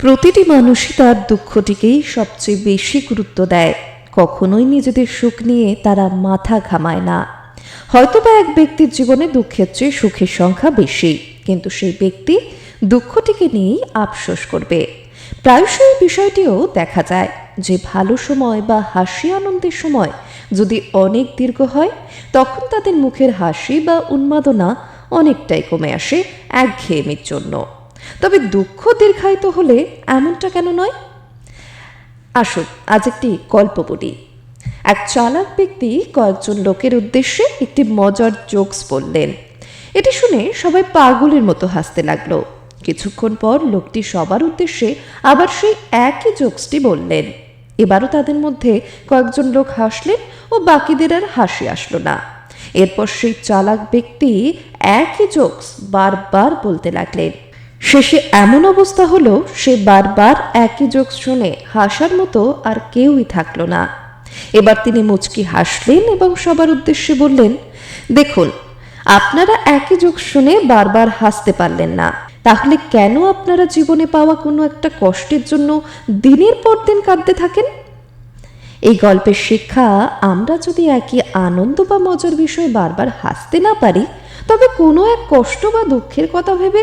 প্রতিটি মানুষই তার দুঃখটিকেই সবচেয়ে বেশি গুরুত্ব দেয়। কখনোই নিজেদের সুখ নিয়ে তারা মাথা ঘামায় না। হয়তোবা এক ব্যক্তির জীবনে দুঃখের চেয়ে সুখের সংখ্যা বেশি, কিন্তু সেই ব্যক্তি দুঃখটিকে নিয়েই আফসোস করবে। প্রায়শই বিষয়টিও দেখা যায় যে ভালো সময় বা হাসি আনন্দের সময় যদি অনেক দীর্ঘ হয়, তখন তাদের মুখের হাসি বা উন্মাদনা অনেকটাই কমে আসে একঘেয়েমির জন্য। তবে দুঃখ দীর্ঘায়িত হলে এমনটা কেন নয়? আসুন, আজ একটি গল্প বলি এক চালাক ব্যক্তি কয়েকজন লোকের উদ্দেশ্যে একটি মজার জোকস বললেন। এটি শুনে সবাই পাগলের মতো হাসতে লাগল। কিছুক্ষণ পর লোকটি সবার উদ্দেশ্যে আবার সেই একই জোকসটি বললেন। এবারও তাদের মধ্যে কয়েকজন লোক হাসলেন ও বাকিদের আর হাসি আসলো না। এরপর সেই চালাক ব্যক্তি একই জোকস বারবার বলতে লাগলেন। শেষে এমন অবস্থা হলো, সে বারবার একই যোগ শুনে হাসার মতো আর কেউই থাকল না। এবার তিনি মুচকি হাসলেন এবং সবার উদ্দেশ্যে বললেন, দেখুন, আপনারা একই যোগ শুনে বারবার হাসতে পারলেন না। তাহলে কেন আপনারা জীবনে পাওয়া কোনো একটা কষ্টের জন্য দিনের পর দিন কাঁদতে থাকেন? এই গল্পের শিক্ষা, আমরা যদি একই আনন্দ বা মজার বিষয়ে বারবার হাসতে না পারি, তবে কোনো এক কষ্ট বা দুঃখের কথা ভেবে